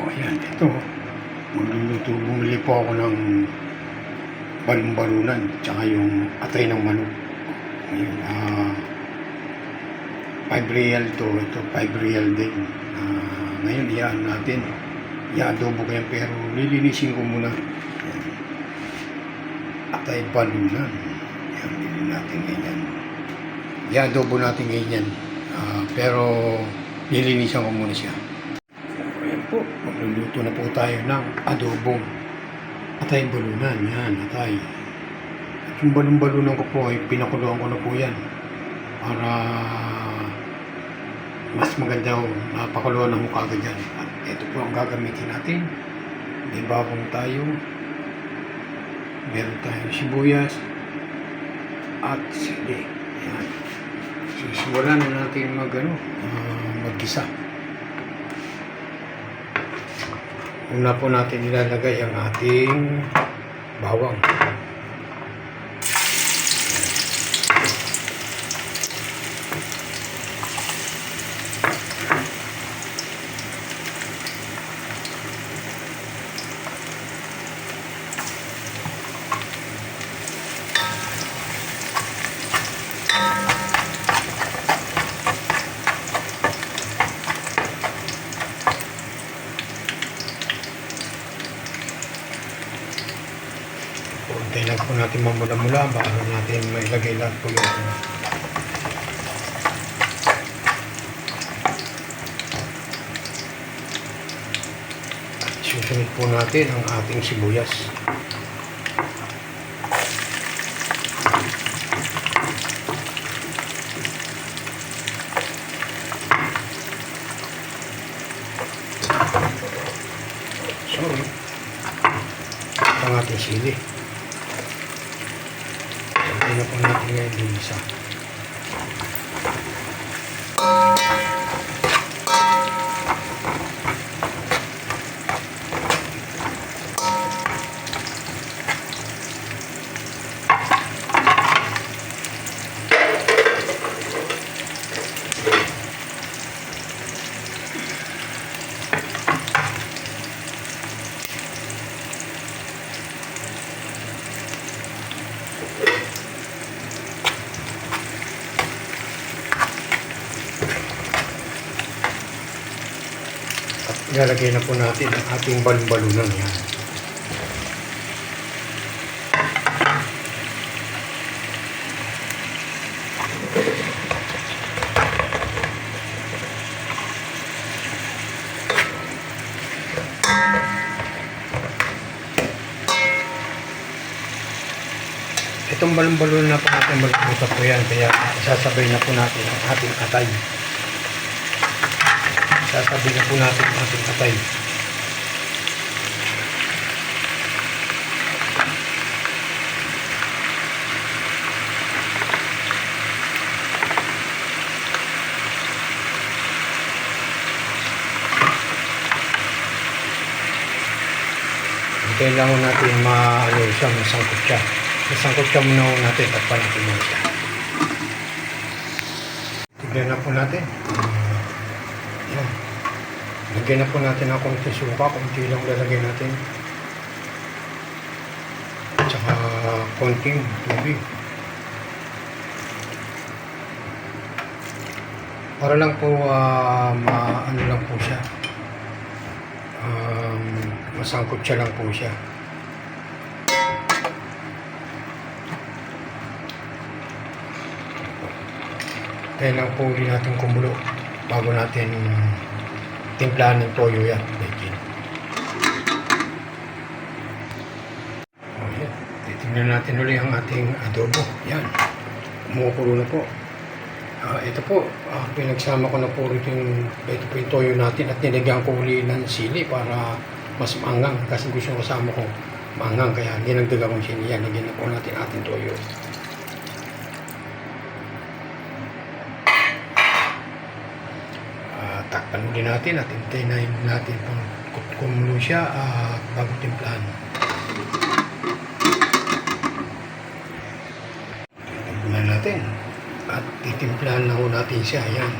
O yan, ito. Magluluto, bumili po ako ng balong-balunan, tsaka yung atay ng manok. Ngayon, ah, 5 real to, ito 5 real din. Ah, ngayon, iyaan natin. I-adobo ko yan, pero lilinisin ko muna. Yan. Atay balunan. Yan, bilhin natin ganyan. I-adobo natin ganyan. Ah, pero lilinisan ko muna siya. Magluluto na po tayo ng adobong atay balunan. Yan, atay. At yung balon-balunan ko po ay pinakuluan ko na po yan para mas maganda o napakuluan ng mukha agad yan. At ito po ang gagamitin natin. May babong tayo. Meron tayong sibuyas at sili. Yan. Sisimulan na natin mag, ano, ah, maggisa. Una po natin ilalagay ang ating bawang. Kunti lang po natin mamula-mula bago natin mailagay lahat po yung susunod po natin ang ating sibuyas. Sorry. Ang ating sili. Sabi na po natin ngayon din isa. At ilalagay na po natin ang ating balon-balunan yan. Itong balon-balon na po natin maluluto po yan. Kaya sasabay na po natin ang ating atay. Sasabay na po natin ang ating atay. Kailangan natin ma-ano siya, masangkot siya. Masangkot siya muna natin at panatin mo siya. Tignan na po natin. Yan. Lagyan na po natin ng konti suka, konti lang lalagay natin. Tsaka konting tubig. Para lang po ah, ma ano lang po siya. Um, masangkot siya lang po siya. Kaya lang po uli natin kumulo bago natin timplahan ng toyo yan. Bekin. Okay. Titingnan natin uli ang ating adobo. Yan. Kumukulo na po. Ah, ito po, ah, pinagsama ko na po rito yung, ito po yung toyo natin at nilagyan ko uli ng sili para mas maangang kasi gusto ko kasama ko maangang kaya ginagdagan ko siya niya. Lagyan na po natin ating toyo. Ah, takpan ulit natin at hintayin natin kung kumulo siya ah, bago timplahan. Timplahan natin at titimplahan lang natin siya. Yan.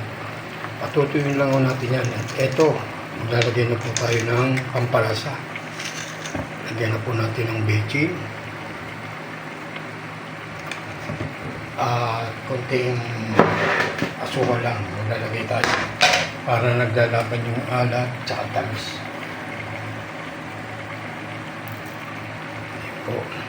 Patutuyin lang natin yan. At eto, maglalagay na po tayo ng pampalasa. Lagyan na po natin ng bechin. At konting asukal lang maglalagay tayo para naglalaban yung alat tsaka tamis. Po.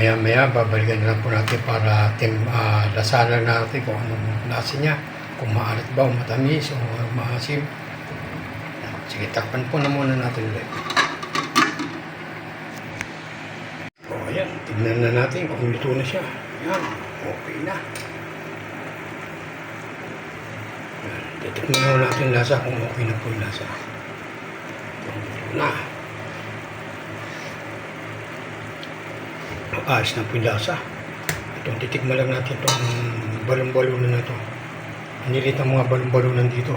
Maya maya babalikan lang po natin para tim, uh, lasanan natin kung anong lasa niya. Kung maalat ba o matamis o maasim. Sige, takpan po na muna natin ulit. O ayan, tignan na natin kung luto na siya. Ayan, okay na. Titikman na natin lasa kung okay na po yung lasa. Luto na. Ayos na po yung lasa. Ito, titikman lang natin itong balong-balunan na ito. Nilit ang mga balong-balunan dito.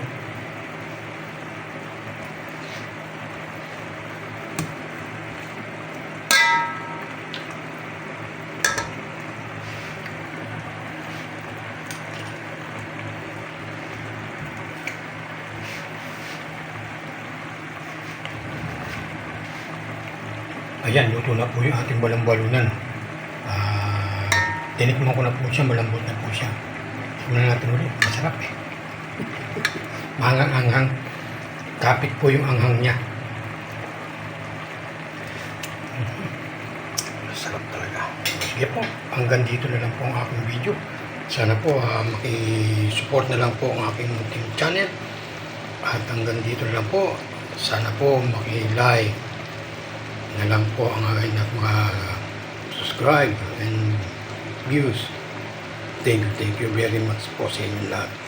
Ayan, luto na po yung ating balong-balunan. Ah, tinikman ko na po siya, malambot na po siya. Tignan natin ulit, masarap eh. Mangang-anghang. Kapit po yung anghang niya. Masarap talaga. Sige po, hanggang dito na lang po ang aking video. Sana po ah, makisupport na lang po ang aking munting channel. At hanggang dito na lang po. Sana po maki-like na lang po ang aking mga subscribe and views. Thank you, thank you very much po sa inyo lahat.